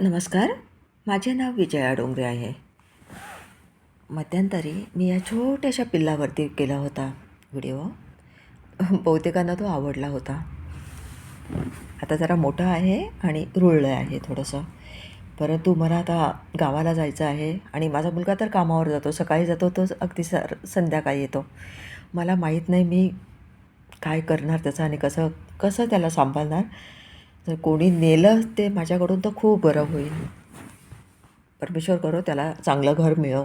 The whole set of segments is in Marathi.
नमस्कार. माझे नाव विजया डोंगरे आहे. मध्यंतरी मी या छोट्याशा पिल्लावरती केला होता. व्हिडिओ बहुतेकांना तो आवडला होता. आता जरा मोठा आहे आणि रुळलं आहे थोडंसं. परंतु मला आता गावाला जायचं आहे आणि माझा मुलगा तर कामावर जातो. सकाळी जातो तो अगदी स संध्याकाळी येतो. मला माहीत नाही मी काय करणार त्याचं आणि कसं कसं त्याला सांभाळणार. जर कोणी नेलं ते माझ्याकडून तर खूप बरं होईल. परमेश्वर करो त्याला चांगलं घर मिळो.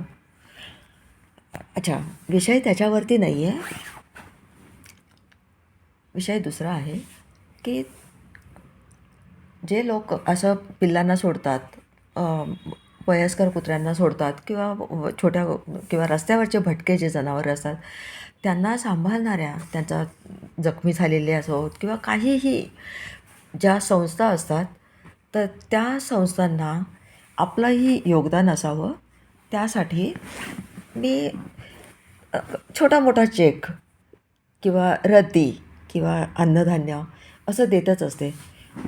अच्छा विषय त्याच्यावरती नाही आहे विषय दुसरा आहे की जे लोक असं पिल्लांना सोडतात वयस्कर कुत्र्यांना सोडतात किंवा छोट्या किंवा रस्त्यावरचे भटके जे जनावरं असतात त्यांना सांभाळणाऱ्या त्यांचा जखमी झालेले असोत किंवा काहीही ज्या संस्था असतात तर त्या संस्थांना आपलंही योगदान असावं. त्यासाठी मी छोटा मोठा चेक किंवा रद्दी किंवा अन्नधान्य असं देतच असते.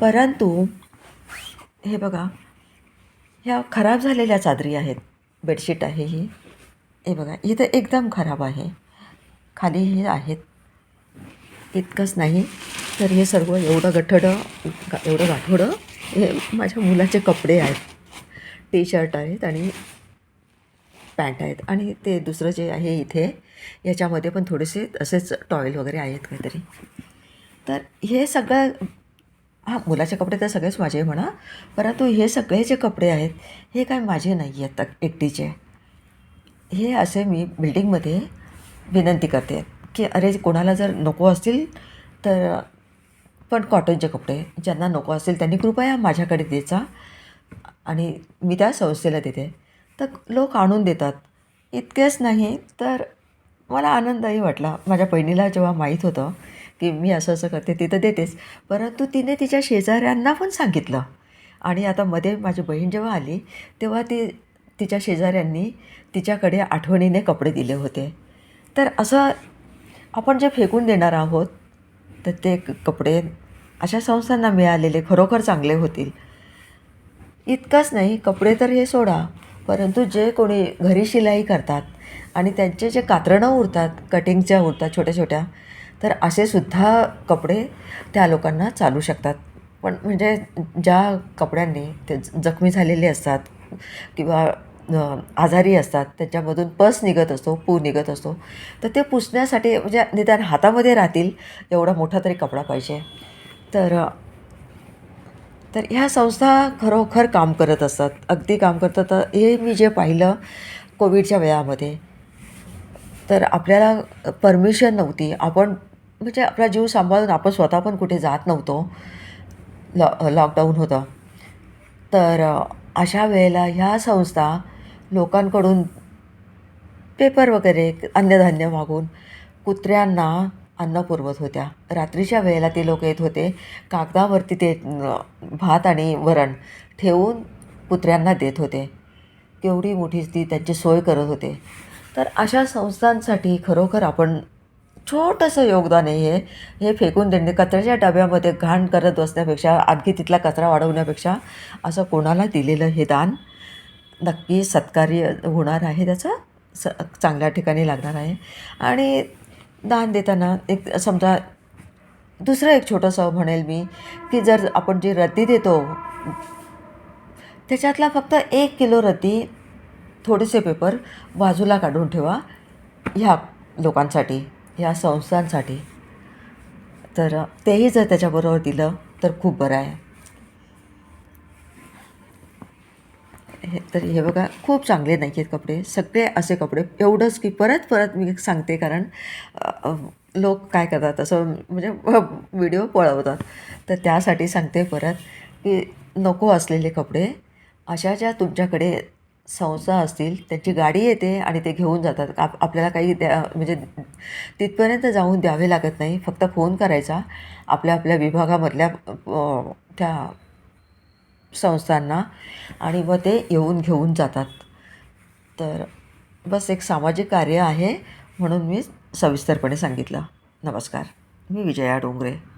परंतु हे बघा ह्या खराब झालेल्या चादरी आहेत. बेडशीट आहे ही. हे बघा ही तर एकदम खराब आहे. खाली हे आहेत. इतकंच नाही. तर हे सर्व एवढं गठडं एवढं गाठोडं हे माझ्या मुलाचे कपडे आहेत. टी शर्ट आहेत आणि पॅन्ट आहेत. आणि ते दुसरं जे आहे इथे याच्यामध्ये पण थोडेसे असेच टॉयल वगैरे आहेत काहीतरी. तर हे सगळं हां मुलाचे कपडे तर सगळेच माझे म्हणा परंतु हे सगळे जे कपडे आहेत हे काय माझे नाही आहेत एकटीचे. हे असे मी बिल्डिंगमध्ये विनंती करते की अरे कोणाला जर नको असतील तर पण कॉटनचे कपडे ज्यांना नको असेल त्यांनी कृपया माझ्याकडे देचा. आणि मी त्या संस्थेला देते. तर लोक आणून देतात. इतकेच नाही तर मला आनंदही वाटला. माझ्या बहिणीला जेव्हा माहीत होतं की मी असं असं करते तिथं देतेच. परंतु तिने तिच्या शेजाऱ्यांना पण सांगितलं. आणि आता मध्ये माझी बहीण जेव्हा आली तेव्हा ती तिच्या शेजाऱ्यांनी तिच्याकडे आठवणीने कपडे दिले होते. तर असं आपण जे फेकून देणार आहोत तर ते क- कपडे अशा संस्थांना मिळालेले खरोखर चांगले होतील. इतकंच नाही कपडे तर हे सोडा परंतु जे कोणी घरी शिलाई करतात आणि त्यांचे जे कातरणं उरतात कटिंगच्या उरतात छोट्या छोट्या तर असे सुद्धा कपडे त्या लोकांना चालू शकतात. पण म्हणजे ज्या कपड्यांनी ते ज- जखमी झालेले असतात किंवा आजारी असतात त्यांच्यामधून पस निघत असतो पू निघत असतो. तर ते पुसण्यासाठी म्हणजे निदान हातामध्ये राहतील एवढा मोठा तरी कपडा पाहिजे. तर तर ह्या संस्था खरोखर काम करत असतात. अगदी काम करतात. तर हे मी जे पाहिलं कोविडच्या वेळामध्ये तर आपल्याला परमिशन नव्हती. आपण म्हणजे आपला जीव सांभाळून आपण स्वतः पण कुठे जात नव्हतो. लॉ लॉकडाऊन होतं. तर अशा वेळेला ह्या संस्था लोकांकडून पेपर वगैरे अन्नधान्य मागून कुत्र्यांना अन्न पुरवत होत्या. रात्रीच्या वेळेला ते लोक येत होते. कागदावरती ते भात आणि वरण ठेवून कुत्र्यांना देत होते. केवढी मोठी ती त्यांची सोय करत होते. तर अशा संस्थांसाठी खरोखर आपण छोटंसं योगदान आहे हे हे फेकून देणे. कचऱ्याच्या डब्यामध्ये घाण करत बसण्यापेक्षा आणखी तिथला कचरा वाढवण्यापेक्षा असं कोणाला दिलेलं हे दान नक्की सत्कार्य होणार आहे त्याचं स चांगल्या ठिकाणी लागणार आहे. आणि दान देताना एक समजा दुसरं एक छोटंसं म्हणेल मी की जर आपण जी रद्दी देतो त्याच्यातला फक्त एक किलो रद्दी थोडेसे पेपर बाजूला काढून ठेवा ह्या लोकांसाठी ह्या संस्थांसाठी. तर तेही जर त्याच्याबरोबर दिलं तर खूप बरं आहे. हे तर हे बघा खूप चांगले नाही आहेत कपडे. सगळे असे कपडे. एवढंच की परत परत मी सांगते कारण लोक काय करतात असं म्हणजे व्हिडिओ पळवतात. तर त्यासाठी सांगते परत की नको असलेले कपडे. अशा ज्या तुमच्याकडे संस्था असतील त्यांची गाडी येते आणि ते घेऊन जातात. आप आपल्याला काही द्या म्हणजे तिथपर्यंत जाऊन द्यावे लागत नाही. फक्त फोन करायचा. आपल्या आपल्या विभागामधल्या त्या संस्थांना आणि मग ते येऊन घेऊन जातात. तर बस एक सामाजिक कार्य आहे म्हणून मी सविस्तरपणे सांगितलं. नमस्कार. मी विजया डोंगरे.